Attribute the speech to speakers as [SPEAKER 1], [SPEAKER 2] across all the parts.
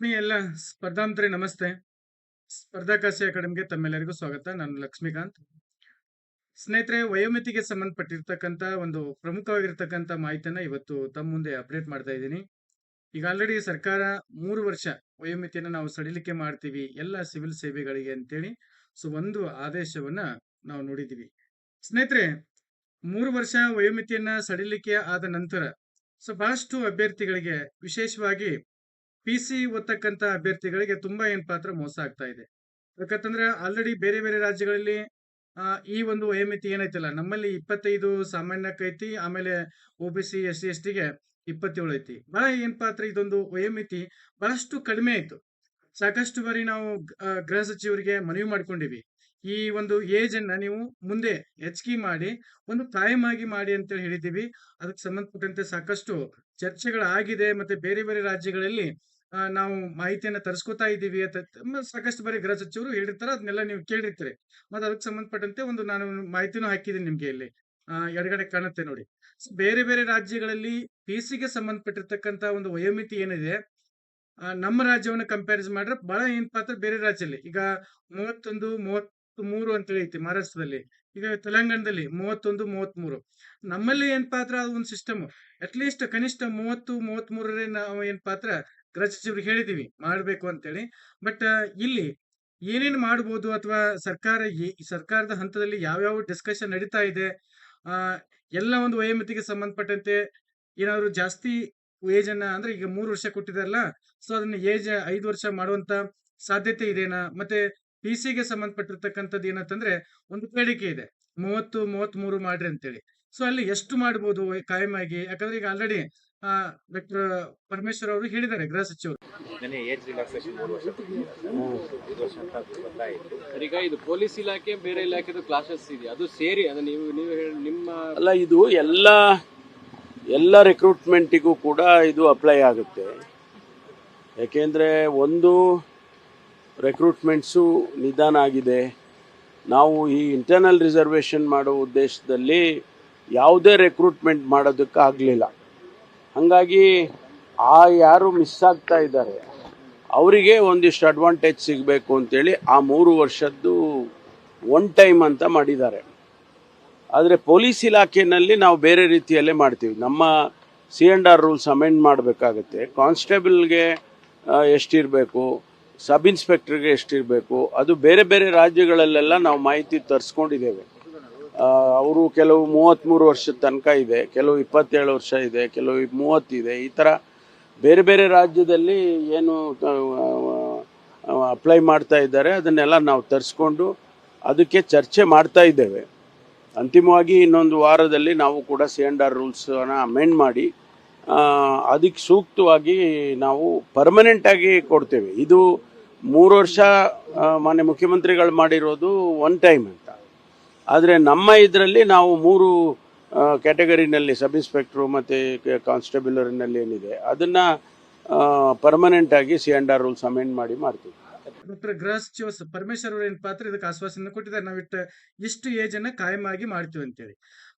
[SPEAKER 1] ಆತ್ಮೀಯ ಎಲ್ಲ ಸ್ಪರ್ಧಾಂತರಿ ನಮಸ್ತೆ. ಸ್ಪರ್ಧಾಕಾಶಿ ಅಕಾಡೆಮಿಗೆ ತಮ್ಮೆಲ್ಲರಿಗೂ ಸ್ವಾಗತ. ನಾನು ಲಕ್ಷ್ಮೀಕಾಂತ್. ಸ್ನೇಹಿತರೆ, ವಯೋಮಿತಿಗೆ ಸಂಬಂಧಪಟ್ಟಿರ್ತಕ್ಕಂಥ ಒಂದು ಪ್ರಮುಖವಾಗಿರ್ತಕ್ಕಂಥ ಮಾಹಿತಿಯನ್ನ ಇವತ್ತು ತಮ್ಮ ಮುಂದೆ ಅಪ್ಡೇಟ್ ಮಾಡ್ತಾ ಇದ್ದೀನಿ. ಈಗ ಆಲ್ರೆಡಿ ಸರ್ಕಾರ ಮೂರು ವರ್ಷ ವಯೋಮಿತಿಯನ್ನು ನಾವು ಸಡಿಲಿಕೆ ಮಾಡ್ತೀವಿ, ಎಲ್ಲ ಸಿವಿಲ್ ಸೇವೆಗಳಿಗೆ ಅಂತೇಳಿ ಸೊ, ಒಂದು ಆದೇಶವನ್ನ ನಾವು ನೋಡಿದ್ದೀವಿ. ಸ್ನೇಹಿತರೆ, ಮೂರು ವರ್ಷ ವಯೋಮಿತಿಯನ್ನ ಸಡಿಲಿಕೆ ಆದ ನಂತರ ಸೊ, ಬಹಳಷ್ಟು ಅಭ್ಯರ್ಥಿಗಳಿಗೆ ವಿಶೇಷವಾಗಿ ಪಿ ಸಿ ಓದ್ತಕ್ಕಂತ ಅಭ್ಯರ್ಥಿಗಳಿಗೆ ತುಂಬಾ ಏನ್ ಪಾತ್ರ ಮೋಸ ಆಗ್ತಾ ಇದೆ. ಯಾಕಂತಂದ್ರೆ ಆಲ್ರೆಡಿ ಬೇರೆ ಬೇರೆ ರಾಜ್ಯಗಳಲ್ಲಿ ಈ ಒಂದು ವಯೋಮಿತಿ ಏನೈತಲ್ಲ ನಮ್ಮಲ್ಲಿ ಇಪ್ಪತ್ತೈದು ಸಾಮಾನ್ಯಕ್ಕೆ ಐತಿ ಆಮೇಲೆ O B C S C S ಟಿಗೆ ಇಪ್ಪತ್ತೇಳು ಐತಿ. ಬಹಳ ಏನ್ ಪಾತ್ರ ಇದೊಂದು ವಯೋಮಿತಿ ಬಹಳಷ್ಟು ಕಡಿಮೆ ಆಯ್ತು. ಸಾಕಷ್ಟು ಬಾರಿ ನಾವು ಗೃಹ ಸಚಿವರಿಗೆ ಮನವಿ ಮಾಡ್ಕೊಂಡಿವಿ. ಈ ಒಂದು ಏಜ್ ಅನ್ನ ನೀವು ಮುಂದೆ ಹೆಚ್ಚಿಗೆ ಮಾಡಿ, ಒಂದು ಕಾಯಂ ಆಗಿ ಮಾಡಿ ಅಂತೇಳಿ ಹೇಳಿದ್ದೀವಿ. ಅದಕ್ಕೆ ಸಂಬಂಧಪಟ್ಟಂತೆ ಸಾಕಷ್ಟು ಚರ್ಚೆಗಳಾಗಿದೆ. ಮತ್ತೆ ಬೇರೆ ಬೇರೆ ರಾಜ್ಯಗಳಲ್ಲಿ ನಾವು ಮಾಹಿತಿಯನ್ನ ತರಿಸ್ಕೊತಾ ಇದ್ದೀವಿ ಅಂತ ಸಾಕಷ್ಟು ಬಾರಿ ಗೃಹ ಸಚಿವರು ಹೇಳಿರ್ತಾರೆ, ಅದನ್ನೆಲ್ಲ ನೀವು ಕೇಳಿರ್ತೀರಿ. ಮತ್ತೆ ಅದಕ್ಕೆ ಸಂಬಂಧಪಟ್ಟಂತೆ ಒಂದು ನಾನು ಮಾಹಿತಿನೂ ಹಾಕಿದ್ದೀನಿ ನಿಮ್ಗೆ ಇಲ್ಲಿ. ಎಡಗಡೆ ಕಾಣುತ್ತೆ ನೋಡಿ. ಬೇರೆ ಬೇರೆ ರಾಜ್ಯಗಳಲ್ಲಿ ಪಿ ಸಿಗೆ ಸಂಬಂಧಪಟ್ಟಿರ್ತಕ್ಕಂತ ಒಂದು ವಯೋಮಿತಿ ಏನಿದೆ ನಮ್ಮ ರಾಜ್ಯವನ್ನು ಕಂಪ್ಯಾರಿಸ್ ಮಾಡ್ರೆ ಬಹಳ ಏನ್ ಪಾತ್ರ ಬೇರೆ ರಾಜ್ಯದಲ್ಲಿ. ಈಗ ಮೂವತ್ತೊಂದು ಮೂವತ್ತ್ ಮೂರು ಅಂತೇಳಿ ಐತಿ, ಮಹಾರಾಷ್ಟ್ರದಲ್ಲಿ. ಈಗ ತೆಲಂಗಾಣದಲ್ಲಿ ಮೂವತ್ತೊಂದು ಮೂವತ್ತ್ ಮೂರು ನಮ್ಮಲ್ಲಿ ಏನ್ ಪಾತ್ರ? ಅದು ಒಂದು ಸಿಸ್ಟಮ್ ಅಟ್ಲೀಸ್ಟ್ ಕನಿಷ್ಠ ಮೂವತ್ತು ಮೂವತ್ತ್ ನಾವು ಏನ್ ಪಾತ್ರ? ಗೃಹ ಸಚಿವರಿಗೆ ಹೇಳಿದೀವಿ. ಮಾಡ್ಬೇಕು ಅಂತೇಳಿ. ಬಟ್ ಇಲ್ಲಿ ಏನೇನ್ ಮಾಡ್ಬೋದು ಅಥವಾ ಸರ್ಕಾರ ಸರ್ಕಾರದ ಹಂತದಲ್ಲಿ ಯಾವ್ಯಾವ ಡಿಸ್ಕಷನ್ ನಡೀತಾ ಇದೆ? ಎಲ್ಲ ಒಂದು ವಯೋಮಿತಿಗೆ ಸಂಬಂಧಪಟ್ಟಂತೆ ಏನಾದ್ರು ಜಾಸ್ತಿ ಏಜ್ ಅನ್ನ ಅಂದ್ರೆ ಈಗ ಮೂರು ವರ್ಷ ಕೊಟ್ಟಿದಾರಲ್ಲ ಸೊ ಅದನ್ನ ಏಜ್ ಐದು ವರ್ಷ ಮಾಡುವಂತ ಸಾಧ್ಯತೆ ಇದೇನಾ? ಮತ್ತೆ ಪಿ ಗೆ ಸಂಬಂಧಪಟ್ಟಿರ್ತಕ್ಕಂಥದ್ದು ಏನಂತಂದ್ರೆ ಒಂದು ಬೇಡಿಕೆ ಇದೆ. ಮೂವತ್ತು ಮೂವತ್ತ್ ಮೂರು ಮಾಡ್ರಿ ಅಂತೇಳಿ. ಸೊ ಅಲ್ಲಿ ಎಷ್ಟು ಮಾಡ್ಬೋದು ಕಾಯಂ ಆಗಿ ಯಾಕಂದ್ರೆ ಈಗ ಆಲ್ರೆಡಿ ಡಾಕ್ಟರ್ ಪರಮೇಶ್ವರ್ ಅವರು ಹೇಳಿದ್ದಾರೆ ಗೃಹ ಸಚಿವರು.
[SPEAKER 2] ಈಗ ಇದು ಪೊಲೀಸ್ ಇಲಾಖೆ ಬೇರೆ ಇಲಾಖೆದು ಕ್ಲಾಸಸ್ ಇದೆ. ಅದು ಸೇರಿ ಅದು ನೀವು ನೀವು ನಿಮ್ಮ
[SPEAKER 3] ಅಲ್ಲ ಇದು ಎಲ್ಲ ಎಲ್ಲ ರಿಕ್ರೂಟ್ಮೆಂಟಿಗೂ ಕೂಡ ಇದು ಅಪ್ಲೈ ಆಗುತ್ತೆ. ಯಾಕೆಂದ್ರೆ ಒಂದು ರೆಕ್ರೂಟ್ಮೆಂಟ್ಸು ನಿಧಾನ ಆಗಿದೆ. ನಾವು ಈ ಇಂಟರ್ನಲ್ ರಿಸರ್ವೇಷನ್ ಮಾಡೋ ಉದ್ದೇಶದಲ್ಲಿ ಯಾವುದೇ ರೆಕ್ರೂಟ್ಮೆಂಟ್ ಮಾಡೋದಕ್ಕೆ ಆಗಲಿಲ್ಲ ಹಾಗಾಗಿ ಆ ಯಾರು ಮಿಸ್ ಆಗ್ತಾ ಇದ್ದಾರೆ, ಅವರಿಗೆ ಒಂದಿಷ್ಟು ಅಡ್ವಾಂಟೇಜ್ ಸಿಗಬೇಕು ಅಂತೇಳಿ ಆ ಮೂರು ವರ್ಷದ್ದು ಒನ್ ಟೈಮ್ ಅಂತ ಮಾಡಿದ್ದಾರೆ. ಆದರೆ ಪೊಲೀಸ್ ಇಲಾಖೆಯಲ್ಲಿ ನಾವು ಬೇರೆ ರೀತಿಯಲ್ಲೇ ಮಾಡ್ತೀವಿ. ನಮ್ಮ C and R rules amend ಮಾಡಬೇಕಾಗತ್ತೆ. ಕಾನ್ಸ್ಟೇಬಲ್ಗೆ ಎಷ್ಟಿರಬೇಕು? ಸಬ್ ಇನ್ಸ್ಪೆಕ್ಟರ್ಗೆ ಎಷ್ಟಿರಬೇಕು, ಅದು ಬೇರೆ ಬೇರೆ ರಾಜ್ಯಗಳಲ್ಲೆಲ್ಲ ನಾವು ಮಾಹಿತಿ ತರಿಸ್ಕೊಂಡಿದ್ದೇವೆ. ಅವರು ಕೆಲವು ಮೂವತ್ತ್ಮೂರು ವರ್ಷದ ತನಕ ಇದೆ, ಕೆಲವು ಇಪ್ಪತ್ತೇಳು ವರ್ಷ ಇದೆ, ಕೆಲವು ಮೂವತ್ತಿದೆ ಈ ಥರ ಬೇರೆ ಬೇರೆ ರಾಜ್ಯದಲ್ಲಿ ಏನು ಅಪ್ಲೈ ಮಾಡ್ತಾ ಇದ್ದಾರೆ, ಅದನ್ನೆಲ್ಲ ನಾವು ತರಿಸ್ಕೊಂಡು ಅದಕ್ಕೆ ಚರ್ಚೆ ಮಾಡ್ತಾ ಇದ್ದೇವೆ. ಅಂತಿಮವಾಗಿ ಇನ್ನೊಂದು ವಾರದಲ್ಲಿ ನಾವು ಕೂಡ ಸಿ ಎಂಡ್ ಆರ್ ರೂಲ್ಸನ್ನು ಅಮೆಂಡ್ ಮಾಡಿ ಅದಕ್ಕೆ ಸೂಕ್ತವಾಗಿ ನಾವು ಪರ್ಮನೆಂಟಾಗಿ ಕೊಡ್ತೇವೆ. ಇದು ಮೂರು ವರ್ಷ ಮಾನ್ಯ ಮುಖ್ಯಮಂತ್ರಿಗಳು ಮಾಡಿರೋದು ಒನ್ ಟೈಮ್ ಅಂತ. ಆದರೆ ನಮ್ಮ ಇದರಲ್ಲಿ ನಾವು ಮೂರು ಕ್ಯಾಟಗರಿನಲ್ಲಿ ಸಬ್ ಇನ್ಸ್ಪೆಕ್ಟ್ರು ಮತ್ತು ಕಾನ್ಸ್ಟೇಬಲರ್ನಲ್ಲಿ ಏನಿದೆ, ಅದನ್ನು ಪರ್ಮನೆಂಟ್ ಆಗಿ C and R rules amend ಮಾಡಿ ಮಾಡ್ತೀವಿ.
[SPEAKER 1] ಡಾಕ್ಟರ್ ಗೃಹ ಸಚಿವ ಪರಮೇಶ್ವರ್ ಅವರು ಏನು ಪಾತ್ರ ಇದಕ್ಕೆ ಆಶ್ವಾಸನೆ ಕೊಟ್ಟಿದ್ದಾರೆ, ನಾವು ಇಟ್ಟು ಇಷ್ಟು ಏಜ್ ಅನ್ನ ಕಾಯಂ ಆಗಿ ಮಾಡ್ತೀವಿ ಅಂತೇಳಿ.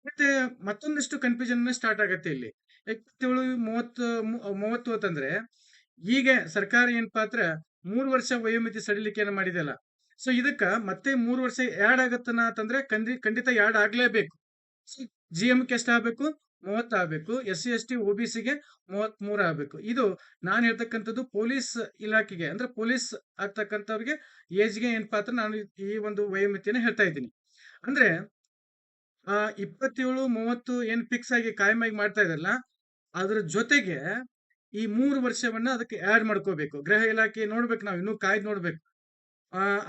[SPEAKER 1] ಮತ್ತೆ ಮತ್ತೊಂದಿಷ್ಟು ಕನ್ಫ್ಯೂಷನ್ ಸ್ಟಾರ್ಟ್ ಆಗತ್ತೆ ಇಲ್ಲಿ. ಇಪ್ಪತ್ತೇಳು ಮೂವತ್ತು ಮೂವತ್ತು ಅಂತಂದ್ರೆ ಈಗ ಸರ್ಕಾರ ಏನ್ ಪಾತ್ರ ಮೂರು ವರ್ಷ ವಯೋಮಿತಿ ಸಡಿಲಿಕೆಯನ್ನು ಮಾಡಿದೆಲ್ಲ ಸೊ ಇದಕ್ಕ ಮತ್ತೆ ಮೂರು ವರ್ಷ ಯಾಡ್ ಆಗತ್ತನ ಅಂತಂದ್ರೆ ಖಂಡಿ, ಖಂಡಿತ ಯಾಡ್ ಆಗ್ಲೇಬೇಕು. ಜಿ ಎಂ ಕೆ ಎಷ್ಟು ಆಗ್ಬೇಕು, ಮೂವತ್ತು ಆಗ್ಬೇಕು S C S T O B ಸಿಗೆ ಮೂವತ್ತ್ ಮೂರು ಆಗ್ಬೇಕು. ಇದು ನಾನು ಹೇಳ್ತಕ್ಕಂಥದ್ದು ಪೊಲೀಸ್ ಇಲಾಖೆಗೆ, ಅಂದ್ರೆ ಪೊಲೀಸ್ ಆಗ್ತಕ್ಕಂಥವ್ರಿಗೆ ಏಜ್ಗೆ ಏನು ಪಾತ್ರ ನಾನು ಈ ಒಂದು ವಯೋಮಿತಿಯನ್ನು ಹೇಳ್ತಾ ಇದ್ದೀನಿ. ಅಂದ್ರೆ ಇಪ್ಪತ್ತೇಳು, ಮೂವತ್ತು ಏನು ಫಿಕ್ಸ್ ಆಗಿ ಕಾಯಮಾಗಿ ಮಾಡ್ತಾ ಇದಾರಲ್ಲ ಅದ್ರ ಜೊತೆಗೆ ಈ ಮೂರು ವರ್ಷವನ್ನ ಅದಕ್ಕೆ ಆಡ್ ಮಾಡ್ಕೋಬೇಕು. ಗೃಹ ಇಲಾಖೆ ನೋಡ್ಬೇಕು ನಾವು, ಇನ್ನೂ ಕಾಯ್ದು ನೋಡ್ಬೇಕು.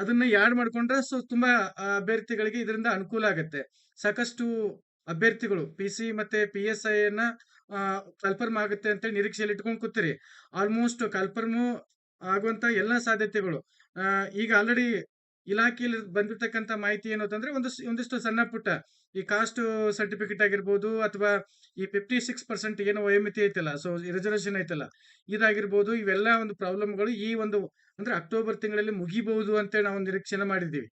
[SPEAKER 1] ಅದನ್ನ ಯಾಡ್ ಮಾಡ್ಕೊಂಡ್ರೆ ಸೊ ತುಂಬಾ ಅಭ್ಯರ್ಥಿಗಳಿಗೆ ಇದರಿಂದ ಅನುಕೂಲ ಆಗುತ್ತೆ. ಸಾಕಷ್ಟು ಅಭ್ಯರ್ಥಿಗಳು ಪಿ ಸಿ ಮತ್ತೆ ಪಿ ಎಸ್ ಐ ಅನ್ನ ಕಲ್ಪರ್ಮ್ ಆಗುತ್ತೆ ಅಂತ ನಿರೀಕ್ಷೆಯಲ್ಲಿ ಇಟ್ಕೊಂಡು ಕೂತೀರಿ. ಆಲ್ಮೋಸ್ಟ್ ಕಲ್ಪರ್ಮು ಆಗುವಂತ ಎಲ್ಲ ಸಾಧ್ಯತೆಗಳು. ಈಗ ಆಲ್ರೆಡಿ ಇಲಾಖೆಯಲ್ಲಿ ಬಂದಿರತಕ್ಕಂತ ಮಾಹಿತಿ ಏನು ಅಂತಂದ್ರೆ ಒಂದು ಒಂದಿಷ್ಟು ಸಣ್ಣ ಪುಟ್ಟ, ಈ ಕಾಸ್ಟ್ ಸರ್ಟಿಫಿಕೇಟ್ ಆಗಿರ್ಬೋದು ಅಥವಾ ಈ ಫಿಫ್ಟಿ ಸಿಕ್ಸ್ ಪರ್ಸೆಂಟ್ ಏನು ವಯೋಮಿತಿ ಐತಲ್ಲ ಸೊ ರಿಸರ್ವೇಶನ್ ಐತಲ್ಲ, ಇದಾಗಿರ್ಬೋದು, ಇವೆಲ್ಲ ಒಂದು ಪ್ರಾಬ್ಲಮ್ಗಳು ಈ ಒಂದು, ಅಂದ್ರೆ ಅಕ್ಟೋಬರ್ ತಿಂಗಳಲ್ಲಿ ಮುಗಿಬಹುದು ಅಂತೇಳಿ ನಾವು ನಿರೀಕ್ಷೆನ ಮಾಡಿದ್ದೀವಿ.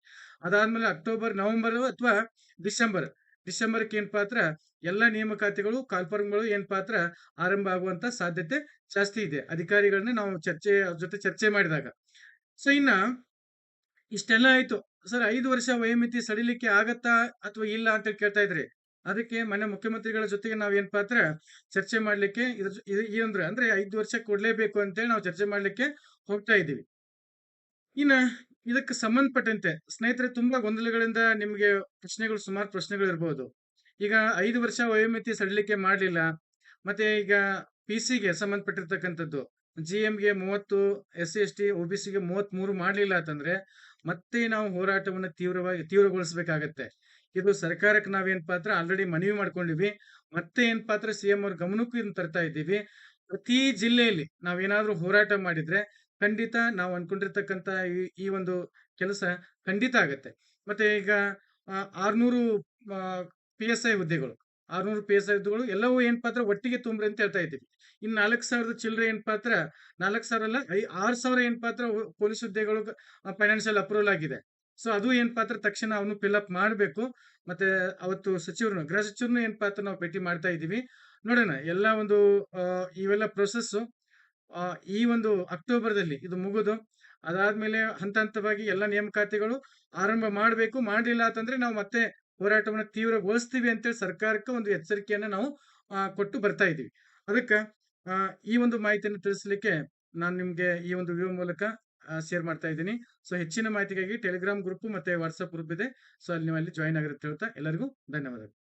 [SPEAKER 1] ಅದಾದ್ಮೇಲೆ ಅಕ್ಟೋಬರ್, ನವೆಂಬರ್ ಅಥವಾ ಡಿಸೆಂಬರ್ ಡಿಸೆಂಬರ್ಗೆ ಏನ್ ಪಾತ್ರ, ಎಲ್ಲ ನೇಮಕಾತಿಗಳು, ಕಾಲ್ಫರ್ಮ್ಗಳು ಏನ್ ಪಾತ್ರ ಆರಂಭ ಆಗುವಂತ ಸಾಧ್ಯತೆ ಜಾಸ್ತಿ ಇದೆ. ಅಧಿಕಾರಿಗಳನ್ನ ನಾವು ಚರ್ಚೆ, ಜೊತೆ ಚರ್ಚೆ ಮಾಡಿದಾಗ. ಸೊ ಇನ್ನ ಇಷ್ಟೆಲ್ಲ ಆಯ್ತು. ಸರ್, ಐದು ವರ್ಷ ವಯೋಮಿತಿ ಸಡಿಲಿಕ್ಕೆ ಆಗತ್ತಾ ಅಥವಾ ಇಲ್ಲ ಅಂತ ಕೇಳ್ತಾ ಇದ್ರಿ? ಅದಕ್ಕೆ ಮನೆ ಮುಖ್ಯಮಂತ್ರಿಗಳ ಜೊತೆಗೆ ನಾವ್ ಏನ್ ಪಾತ್ರ ಚರ್ಚೆ ಮಾಡ್ಲಿಕ್ಕೆ ಈ ಅಂದ್ರೆ ಐದು ವರ್ಷ ಕೊಡ್ಲೇಬೇಕು ಅಂತೇಳಿ ನಾವು ಚರ್ಚೆ ಮಾಡ್ಲಿಕ್ಕೆ ಹೋಗ್ತಾ ಇದ್ದೀವಿ. ಇನ್ನ ಇದಕ್ಕೆ ಸಂಬಂಧಪಟ್ಟಂತೆ ಸ್ನೇಹಿತರೆ ತುಂಬಾ ಗೊಂದಲಗಳಿಂದ ನಿಮ್ಗೆ ಪ್ರಶ್ನೆಗಳು ಸುಮಾರು ಪ್ರಶ್ನೆಗಳು ಇರಬಹುದು ಈಗ ಐದು ವರ್ಷ ವಯೋಮಿತಿ ಸಡಿಲಿಕೆ ಮಾಡ್ಲಿಲ್ಲ. ಮತ್ತೆ ಈಗ ಪಿ ಸಿಗೆ ಸಂಬಂಧಪಟ್ಟಿರ್ತಕ್ಕಂಥದ್ದು ಜಿ ಗೆ ಮೂವತ್ತು S C S T O B ಸಿಗೆ ಮೂವತ್ತ್ ಮೂರು ಮಾಡ್ಲಿಲ್ಲ ಅಂತಂದ್ರೆ ಮತ್ತೆ ನಾವು ಹೋರಾಟವನ್ನು ತೀವ್ರವಾಗಿ ತೀವ್ರಗೊಳಿಸಬೇಕಾಗತ್ತೆ. ಇದು ಸರ್ಕಾರಕ್ಕೆ ನಾವೇನ್ ಪಾತ್ರ? ಆಲ್ರೆಡಿ ಮನವಿ ಮಾಡ್ಕೊಂಡಿವಿ. ಮತ್ತೆ ಏನ್ ಪಾತ್ರ ಸಿಎಂ ಅವ್ರ ಗಮನಕ್ಕೂ ಇದನ್ನ ತರ್ತಾ ಇದ್ದೀವಿ. ಪ್ರತಿ ಜಿಲ್ಲೆಯಲ್ಲಿ ನಾವೇನಾದ್ರೂ ಹೋರಾಟ ಮಾಡಿದ್ರೆ ಖಂಡಿತ ನಾವು ಅನ್ಕೊಂಡಿರ್ತಕ್ಕಂತ ಈ ಈ ಒಂದು ಕೆಲಸ ಖಂಡಿತ ಆಗತ್ತೆ. ಮತ್ತೆ ಈಗ ಆರ್ನೂರು ಪಿ ಎಸ್ ಐ ಹುದ್ದೆಗಳು. ಆರ್ನೂರು ಪಿ ಎಸ್ ಐ ಹುದ್ದೆಗಳು ಎಲ್ಲವೂ ಏನ್ ಪಾತ್ರ ಒಟ್ಟಿಗೆ ತುಂಬ್ರಿ ಅಂತ ಹೇಳ್ತಾ ಇದ್ದೀವಿ. ಇನ್ನು ನಾಲ್ಕು ಸಾವಿರದ ಚಿಲ್ಲರೆ ಏನ್ ಪಾತ್ರ? ನಾಲ್ಕು ಸಾವಿರ ಅಲ್ಲ, ಐ, ಆರು ಸಾವಿರ ಏನ್ ಪಾತ್ರ ಪೊಲೀಸ್ ಹುದ್ದೆಗಳು ಫೈನಾನ್ಷಿಯಲ್ ಅಪ್ರೂವಲ್ ಆಗಿದೆ. ಸೊ ಅದು ಏನ್ ಪಾತ್ರ ತಕ್ಷಣ ಅವನು ಫಿಲ್ ಅಪ್ ಮಾಡಬೇಕು. ಮತ್ತೆ ಅವತ್ತು ಸಚಿವರನ್ನು, ಗೃಹ ಸಚಿವರನ್ನು ಏನ್ ಪಾತ್ರ ನಾವು ಭೇಟಿ ಮಾಡ್ತಾ ಇದ್ದೀವಿ. ನೋಡೋಣ, ಎಲ್ಲ ಒಂದು ಇವೆಲ್ಲ ಪ್ರೊಸೆಸ್ಸು ಈ ಒಂದು ಅಕ್ಟೋಬರ್ದಲ್ಲಿ ಇದು ಮುಗಿದು. ಅದಾದ್ಮೇಲೆ ಹಂತ ಹಂತವಾಗಿ ಎಲ್ಲ ನೇಮಕಾತಿಗಳು ಆರಂಭ ಮಾಡಬೇಕು. ಮಾಡಲಿಲ್ಲ ಅಂತಂದ್ರೆ ನಾವು ಮತ್ತೆ ಹೋರಾಟವನ್ನು ತೀವ್ರಗೊಳಿಸ್ತೀವಿ ಅಂತೇಳಿ ಸರ್ಕಾರಕ್ಕೆ ಒಂದು ಎಚ್ಚರಿಕೆಯನ್ನು ನಾವು ಕೊಟ್ಟು ಬರ್ತಾ ಇದ್ದೀವಿ. ಅದಕ್ಕೆ ಈ ಒಂದು ಮಾಹಿತಿಯನ್ನು ತಿಳಿಸ್ಲಿಕ್ಕೆ ನಾನು ನಿಮಗೆ ಈ ಒಂದು ವಿಡಿಯೋ ಮೂಲಕ ಶೇರ್ ಮಾಡ್ತಾ ಇದ್ದೀನಿ. ಸೊ ಹೆಚ್ಚಿನ ಮಾಹಿತಿಗಾಗಿ ಟೆಲಿಗ್ರಾಮ್ ಗ್ರೂಪ್ ಮತ್ತೆ ವಾಟ್ಸಪ್ ಗ್ರೂಪ್ ಇದೆ. ಸೊ ಅಲ್ಲಿ ನೀವು ಅಲ್ಲಿ ಜಾಯಿನ್ ಆಗಿರುತ್ತೆ ಹೇಳ್ತಾ ಎಲ್ಲರಿಗೂ ಧನ್ಯವಾದಗಳು.